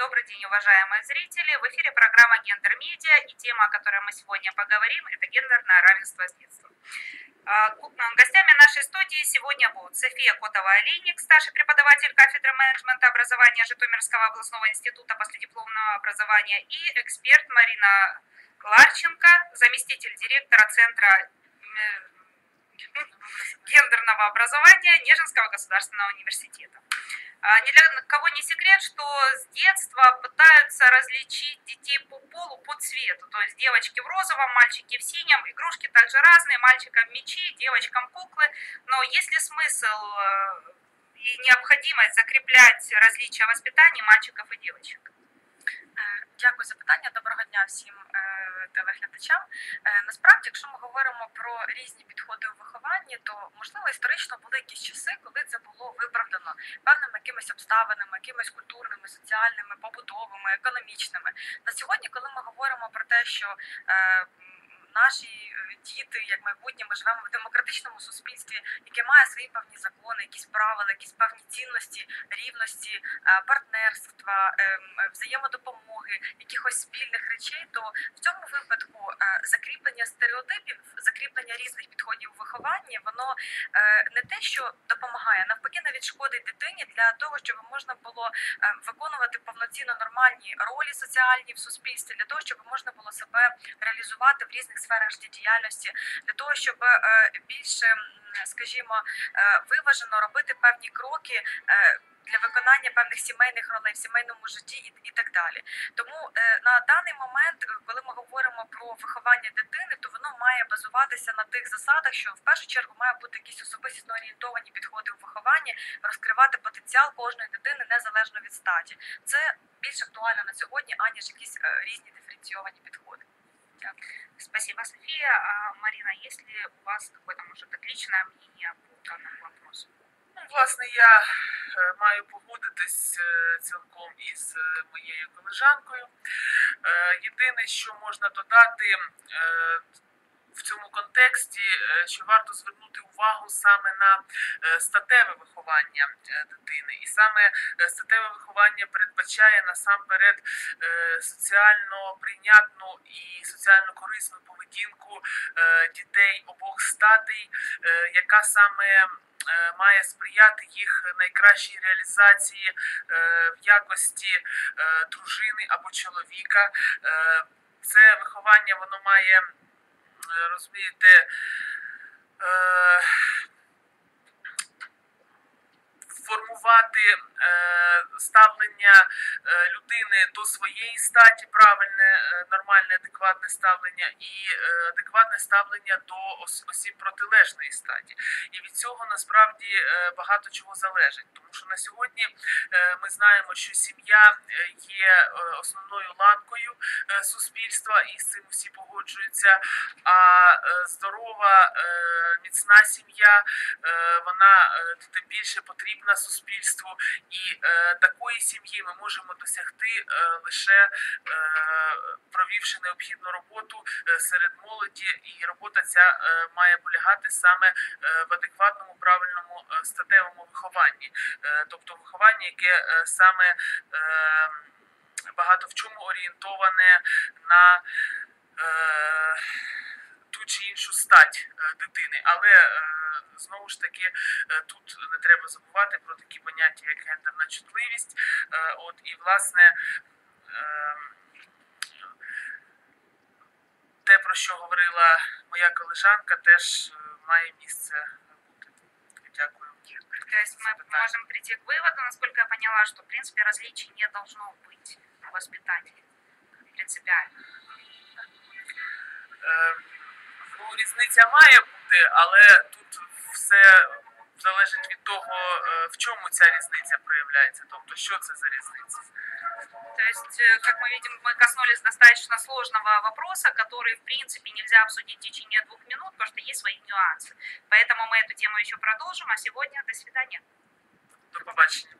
Добрый день, уважаемые зрители. В эфире программа «Гендер Медиа» и тема, о которой мы сегодня поговорим, это гендерное равенство с детства. А, гостями нашей студии сегодня будут София Котова-Олейник, старший преподаватель кафедры менеджмента образования Житомирского областного института последипломного образования и эксперт Марина Ларченко, заместитель директора Центра гендерного образования Нежинского государственного университета. А, ни для кого не секрет, что с детства пытаются различить детей по полу, по цвету. То есть девочки в розовом, мальчики в синем, игрушки также разные, мальчикам мечи, девочкам куклы. Но есть ли смысл э, и необходимость закреплять различия воспитания мальчиков и девочек? Дякую за питання. Доброго дня всім е, телеглядачам. Е, насправді, якщо ми говоримо про різні підходи у вихованні, то можливо історично були якісь часи, коли це було виправдано певними якимись обставинами, якимись культурними, соціальними, побутовими, економічними. На сьогодні, коли ми говоримо про те, що е, наші діти, як майбутнє, ми живемо в демократичному суспільстві, яке має свої певні закони, якісь правила, якісь певні цінності, рівності, партнерства, ем, взаємодопомоги, якихось спільних речей, то в цьому випадку е, закріплення стереотипів, закріплення різних підходів у вихованні, воно е, не те, що допомагає, навпаки, навіть шкодить дитині для того, щоб можна було е, виконувати повноцінно нормальні ролі соціальні в суспільстві, для того, щоб можна було себе реалізувати в різних сферах життєдіяльності, для того, щоб більше, скажімо, виважено робити певні кроки для виконання певних сімейних ролей в сімейному житті і, і так далі. Тому е, на даний момент, коли ми говоримо про виховання дитини, то воно має базуватися на тих засадах, що в першу чергу має бути якісь особистісно орієнтовані підходи у вихованні, розкривати потенціал кожної дитини незалежно від статі. Це більш актуально на сьогодні, аніж якісь е, різні диференційовані підходи. Спасибо, София. А, Марина, есть у вас какое-то, может быть, личное мнение по данному вопросу? Власне, я е, маю погодитись е, цілком із е, моєю колежанкою. Єдине, що можна додати в цьому контексті, що варто звернути увагу саме на статеве виховання дитини, і саме статеве виховання передбачає насамперед соціально прийнятну і соціально корисну поведінку дітей обох статей, яка саме Е, має сприяти їх найкращій реалізації е, в якості е, дружини або чоловіка. Це виховання воно має Aerosmith. Eh, uh, формувати е, ставлення е, людини до своєї статі, правильне, е, нормальне, адекватне ставлення і адекватне ставлення до осіб протилежної статі. І від цього насправді багато чого залежить, тому що на сьогодні ми знаємо, що сім'я є основною ланкою суспільства, і з цим всі погоджуються. А здорова, міцна сім'я, вона тим більше потрібна суспільству, і е, такої сім'ї ми можемо досягти е, лише е, провівши необхідну роботу е, серед молоді, і робота ця е, має полягати саме е, в адекватному правильному е, статевому вихованні, е, тобто виховання, яке е, саме е, багато в чому орієнтоване на е, ту чи іншу стать е, дитини, але е, знову ж таки е, тут не треба забувати про такі поняття, як гендерна чутливість. От і власне. Те, про що говорила моя колежанка, теж має місце бути. Дякую. То есть мы можем прийти к выводу, насколько я поняла, что в принципе различий не должно быть у воспитателей принципиально. Ну, різниця має бути, але тут все залежить від того, е, в чому ця різниця проявляється, тобто що це за різниця. То есть, э, как мы видим, мы коснулись достаточно сложного вопроса, который, в принципе, нельзя обсудить в течение двух минут, потому что есть свои нюансы. Поэтому мы эту тему еще продолжим, а сегодня до свидания. До побачення.